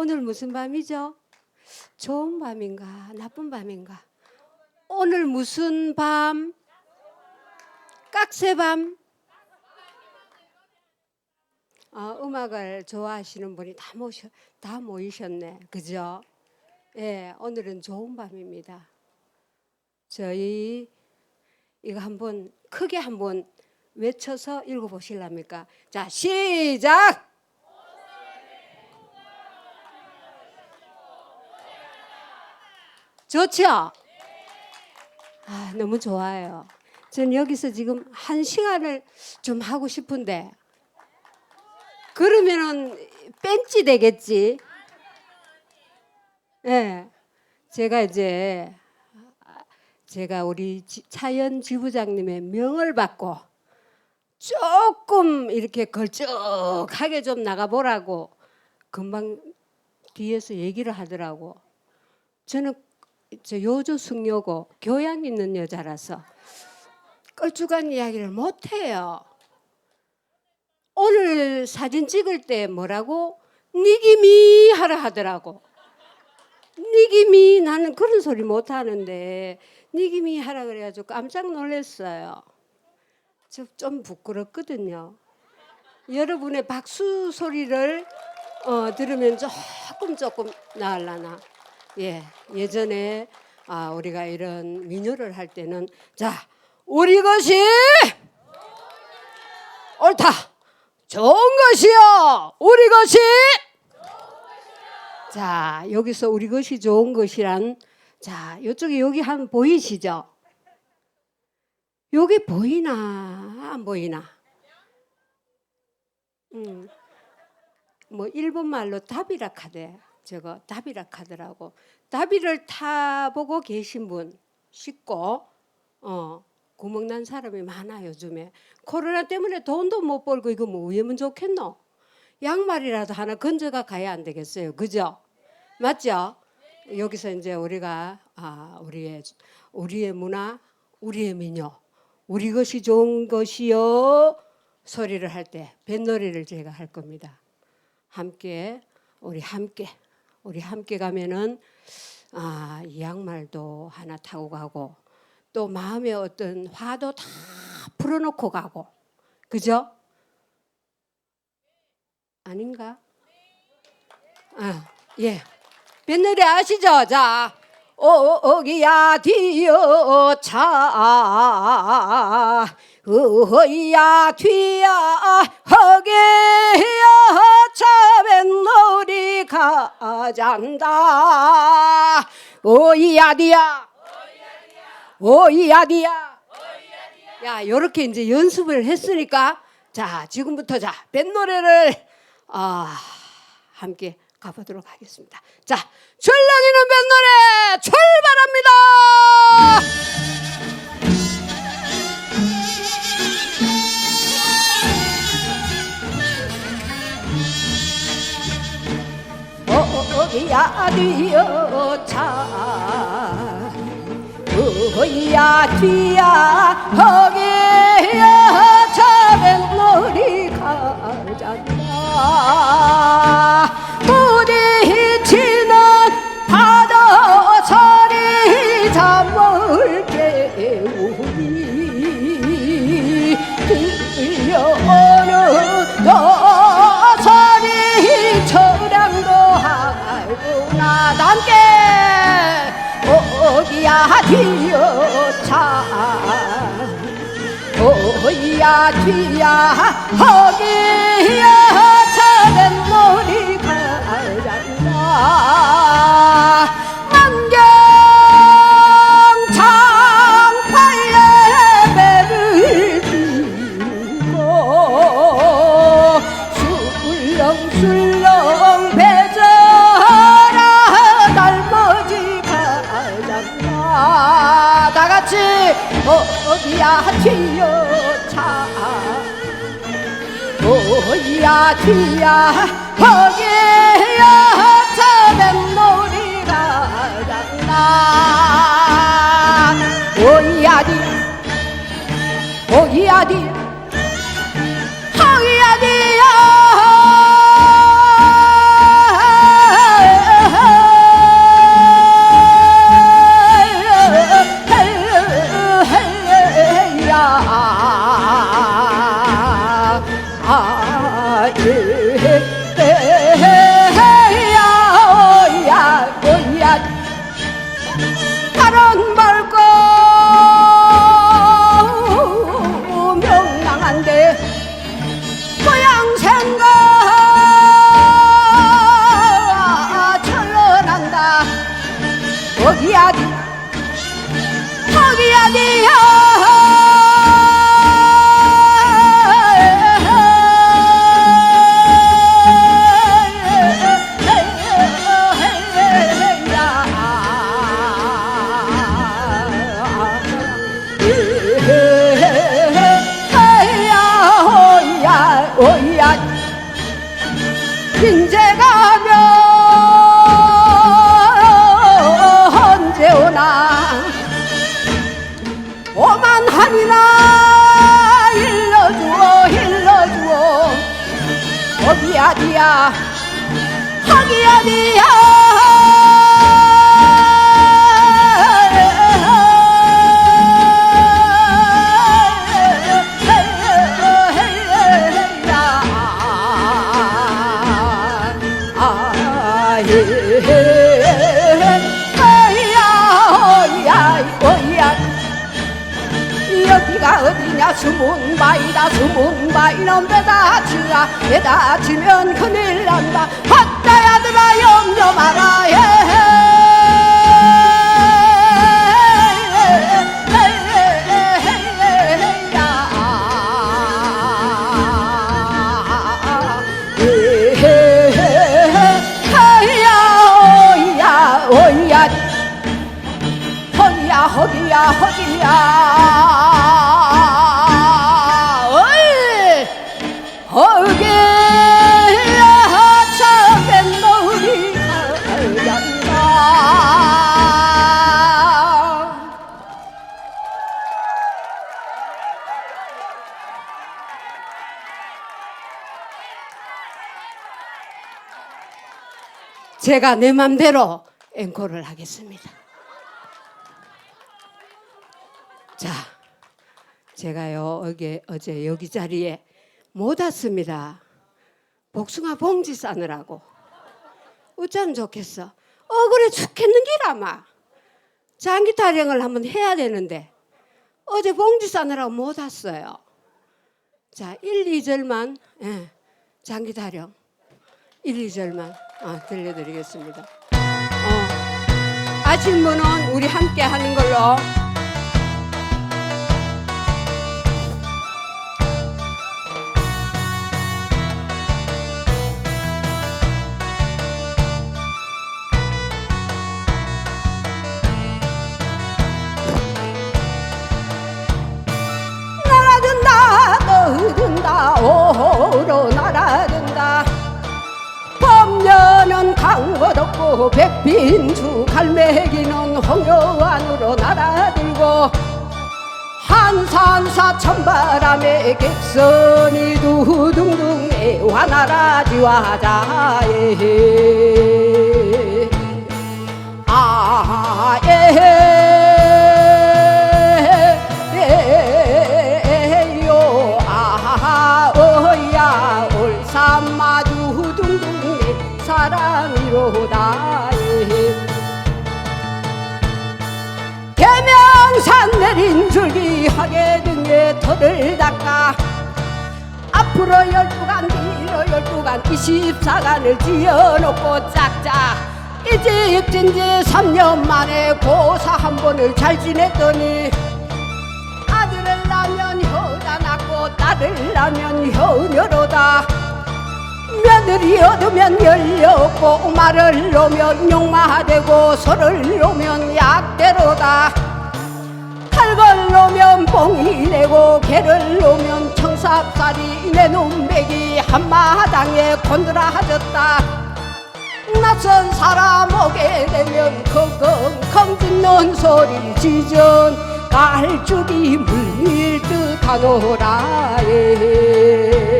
오늘 무슨 밤이죠? 좋은 밤인가? 나쁜 밤인가? 오늘 무슨 밤? 깍새 밤? 어, 음악을 좋아하시는 분이 다 모셔 다 모이셨네. 그죠? 예, 오늘은 좋은 밤입니다. 저희 이거 한번 크게 한번 외쳐서 읽어 보실랍니까? 자, 시작. 좋죠? 아, 너무 좋아요. 전 여기서 지금 한 시간을 좀 하고 싶은데 그러면은 뺀지 되겠지. 예. 네. 제가 이제 제가 우리 지- 차연 지부장님의 명을 받고 조금 이렇게 걸쭉하게 좀 나가보라고 금방 뒤에서 얘기를 하더라고. 저는 저 요조 숙녀고 교양 있는 여자라서 걸쭉한 이야기를 못 해요. 오늘 사진 찍을 때 뭐라고 니기미 하라 하더라고. 니기미 나는 그런 소리 못 하는데 니기미 하라 그래가지고 깜짝 놀랐어요. 저좀 부끄럽거든요. 여러분의 박수 소리를 어, 들으면 조금 조금 나을라나. 예, 예전에 아, 우리가 이런 민요를 할 때는 자 우리 것이 옳다, 좋은 것이요, 우리 것이 자 여기서 우리 것이 좋은 것이란 자 이쪽에 여기 한 보이시죠? 여기 보이나 안 보이나? 음, 뭐 일본 말로 답이라 카대 저거 답이라 카더라고 답이를 타보고 계신 분 쉽고 어 구멍난 사람이 많아 요즘에 코로나 때문에 돈도 못 벌고 이거 뭐 왜면 좋겠노? 양말이라도 하나 건져가 가야 안 되겠어요, 그죠? 맞죠? 여기서 이제 우리가 아 우리의 우리의 문화, 우리의 민요, 우리 것이 좋은 것이요 소리를 할 때 뱃놀이를 제가 할 겁니다. 함께 우리 함께 우리 함께 가면은 아, 이 양말도 하나 타고 가고 또 마음의 어떤 화도 다 풀어놓고 가고 그죠? 아닌가? 아, 예. 뱃놀이 아시죠? 자, 오기야 뒤여 차, 어야 뒤야 허게야 차 뱃놀이 가잔다. 오이야 뒤야, 오이야 뒤야. 야, 요렇게 이제 연습을 했으니까 자, 지금부터 자, 뱃노래를 아, 함께 가보도록 하겠습니다. 자, 출렁이는 뱃노래 출발합니다. 어야 뒤여 차 어야 뒤야 허기야 머리 가잖아 남께 어디야 뒤여차. 어야 뒤야 허기야 어야 뒤야 허기야 차는 놀이가 간다. 뒤 허기 숨은 바위다 숨은 바위는 배다 치라. 배다 치면 큰일 난다. 헛다야들아 염려 마라 제가 내 맘대로 앵콜을 하겠습니다. 자, 제가요 어제 어제 여기 자리에 못 왔습니다. 복숭아 봉지 싸느라고. 어쩌면 좋겠어. 억울해 죽겠는 기라마. 장기 타령을 한번 해야 되는데 어제 봉지 싸느라고 못 왔어요. 자, 1, 2절만 예, 장기 타령 1, 2절만 아, 들려드리겠습니다. 어, 아신 분은 우리 함께 하는 걸로 고 백빈주 갈매기는 홍여 안으로 날아들고 한산 사 천바람에 객선이 두둥둥 애화나라지와자에. 아에요 아어야 올삼마주 둥둥 사랑이로다 내린 줄기 하게 등에 털을 닦아. 앞으로 열두 간 뒤로 열두 간 이십사간을 지어놓고 짝짝 이집진지 3년 만에 고사 한 번을 잘 지냈더니 아들을 낳으면 효자 낳고 딸을 낳으면 효녀로다. 며느리 얻으면 열려없고 말을 놓으면 욕마되고 소를 놓으면 약대로다 놓으면 뽕이 되고 개를 놓으면 청삽살이 내 눈백이 한마당에 곤드라졌다 낯선 사람 오게 되면 컹컹컹 짖는 소리 지전 깔쭉이 물밀 듯 하노라 예. 니나나에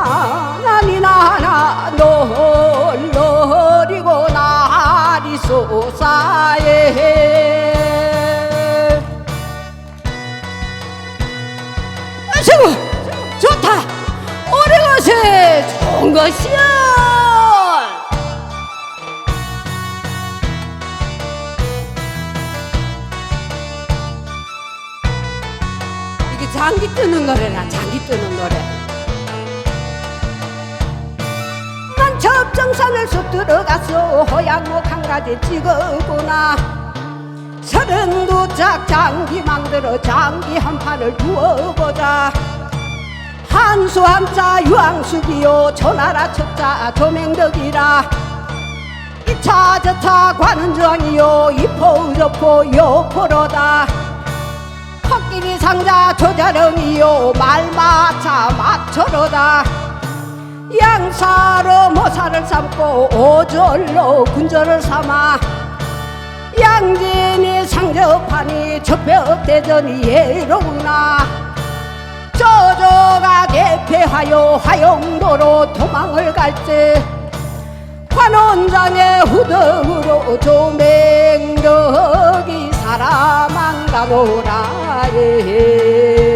나나 니나나 니나나 널 노리고 날이 솟아에. 아이고 좋다. 오래 것이 좋은 것이야? 장기 뜨는 노래나 장기 뜨는 노래. 접정산을 쑥 들어가서 호양목 한 가지 찍어보나. 서른 두 짝 장기 만들어 장기 한 판을 두어보자. 한수 한자 유황숙이요 조나라 첫자 조맹덕이라. 이차 저차 관은정이요 이포 저포 요포로다. 코끼리 상자 조자령이요 말마차 맞춰로다 양사로 모사를 삼고 오절로 군절을 삼아 양진이 상접하니 적벽대전이 예로구나 저저가 개폐하여 화영도로 도망을 갈때 관원장의 후덕으로 조맹덕이 살아망가노라 예